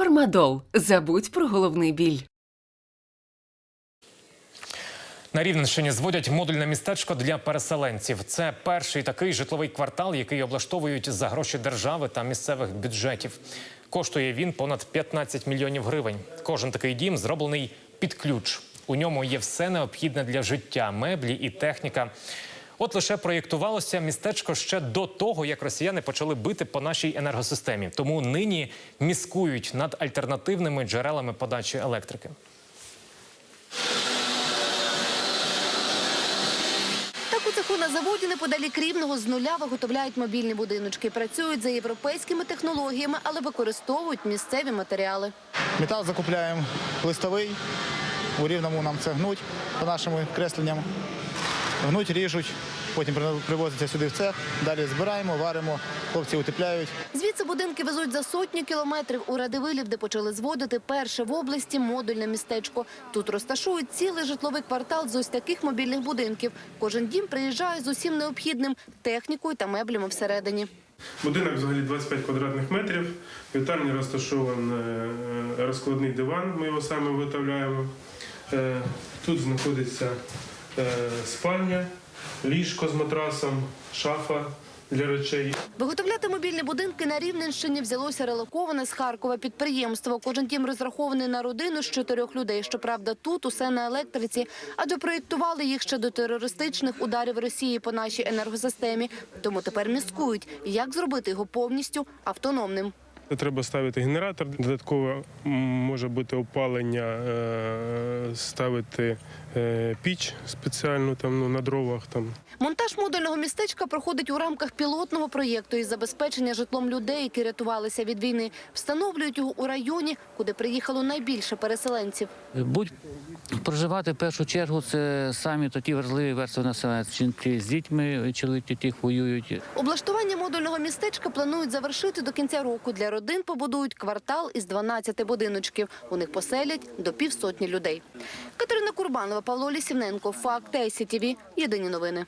Фармадол. Забудь про головний біль. На Рівненщині зводять модульне містечко для переселенців. Це перший такий житловий квартал, який облаштовують за гроші держави та місцевих бюджетів. Коштує він понад 15 мільйонів гривень. Кожен такий дім зроблений під ключ. У ньому є все необхідне для життя, меблі і техніка. От лише проєктувалося містечко ще до того, як росіяни почали бити по нашій енергосистемі. Тому нині міскують над альтернативними джерелами подачі електрики. Так у цеху на заводі неподалік Рівного з нуля виготовляють мобільні будиночки. Працюють за європейськими технологіями, але використовують місцеві матеріали. Метал закупляємо листовий. У рівному нам це гнуть по нашим кресленням. Гнуть, ріжуть, потім привозиться сюди в цех. Далі збираємо, варимо, хлопці утепляють. Звідси будинки везуть за сотні кілометрів у Радивилів, де почали зводити перше в області модульне містечко. Тут розташують цілий житловий квартал з ось таких мобільних будинків. Кожен дім приїжджає з усім необхідним технікою та меблями всередині. Будинок взагалі 25 квадратних метрів. В вітальні розташований е, розкладний диван, ми його саме виготовляємо. Е, Тут знаходиться е, спальня, ліжко з матрасом, шафа для речей. Виготовляти мобільні будинки на Рівненщині взялося релоковане з Харкова підприємство. Кожен дім розрахований на родину з чотирьох людей. Щоправда, тут усе на електриці, адже проєктували їх ще до терористичних ударів Росії по нашій енергосистемі. Тому тепер міскують, як зробити його повністю автономним. Треба ставити генератор, додатково може бути опалення, е, ставити піч спеціальну там, ну, на дровах. Там. Монтаж модульного містечка проходить у рамках пілотного проєкту із забезпечення житлом людей, які рятувалися від війни. Встановлюють його у районі, куди приїхало найбільше переселенців. Будь проживати в першу чергу це самі такі вразливі верстви населення. Жінки з дітьми, чоловіки тих воюють. Облаштування модульного містечка планують завершити до кінця року. Для родин побудують квартал із 12 будиночків. У них поселять до півсотні людей. Катерина Курбанова, Павло Лісівненко. Факт ЕСІТІВІ. Єдині новини.